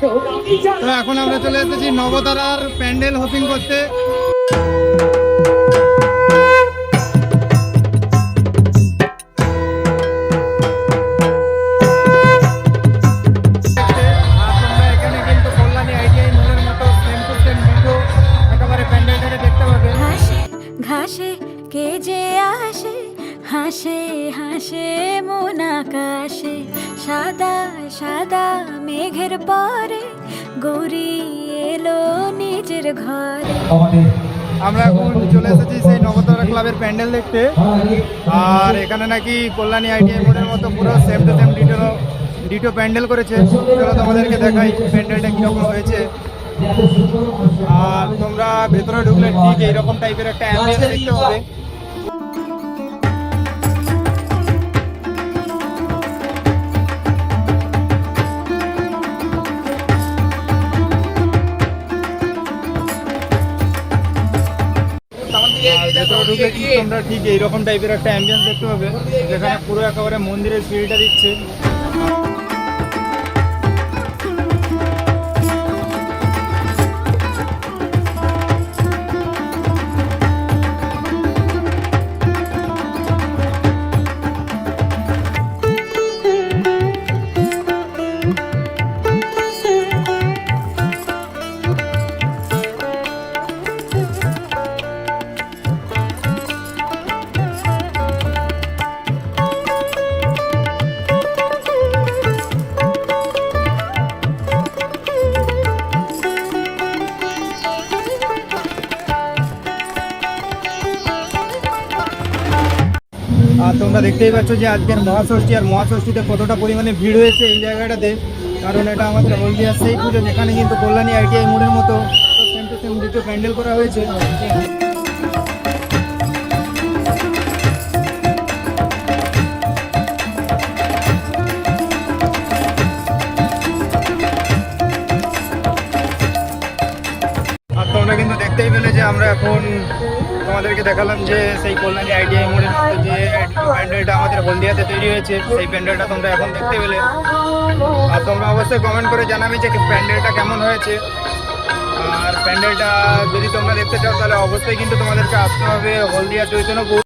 তো এখন আমরা চলে এসেছি নবতারার প্যান্ডেল হোপিং করতে। ঘাসে, কে যে আসে? হাসে হাসে মন সাদা সাদা মেঘের পরে গৌরী এলো নিজের ঘরে। আমরা এখন চলে এসেছি সেই নবতারা ক্লাবের প্যান্ডেল দেখতে। আর এখানে নাকি কল্যাণী আইটিআই মোড়ের মতো পুরো same to same ditto ditto pandal করেছে। চলো তোমাদেরকে দেখাই প্যান্ডেলটা কীরকম হয়েছে। আর তোমরা ভেতরে ঢুকলে ঠিক এইরকম টাইপের একটা অ্যাম্বিয়েন্স দেখতে পাবে। আর ভেতরে ঢুকলে কিন্তু তোমরা ঠিক এইরকম টাইপের একটা অ্যাম্বিয়েন্স দেখতে পাবে যেখানে পুরো একেবারে মন্দিরের ফিলটা দিচ্ছে। আর তোমরা দেখতেই পাচ্ছ যে আজকের মহাষষ্ঠী আর মহাষষ্ঠীতে কতটা পরিমাণে ভিড় হয়েছে এই জায়গাটাতে। কারণ এটা আমাদের হলদিয়ার সেই পুজো, যেখানে কিন্তু কল্যাণী আইটিআই মোড়ের মতো সেম টু সেম দুটো প্যান্ডেল করা হয়েছে। তোমরা কিন্তু দেখতেই পেলে যে আমরা এখন তোমাদেরকে দেখালাম যে সেই কল্যাণী আইটিআই মোড়ের যে প্যান্ডেলটা আমাদের হলদিয়াতে তৈরি হয়েছে, সেই প্যান্ডেলটা তোমরা এখন দেখতে পেলে। আর তোমরা অবশ্যই কমেন্ট করে জানাবে যে প্যান্ডেলটা কেমন হয়েছে। আর প্যান্ডেলটা যদি তোমরা দেখতে চাও, তাহলে অবশ্যই কিন্তু তোমাদেরকে আসতে হবে হলদিয়া চৈতন্য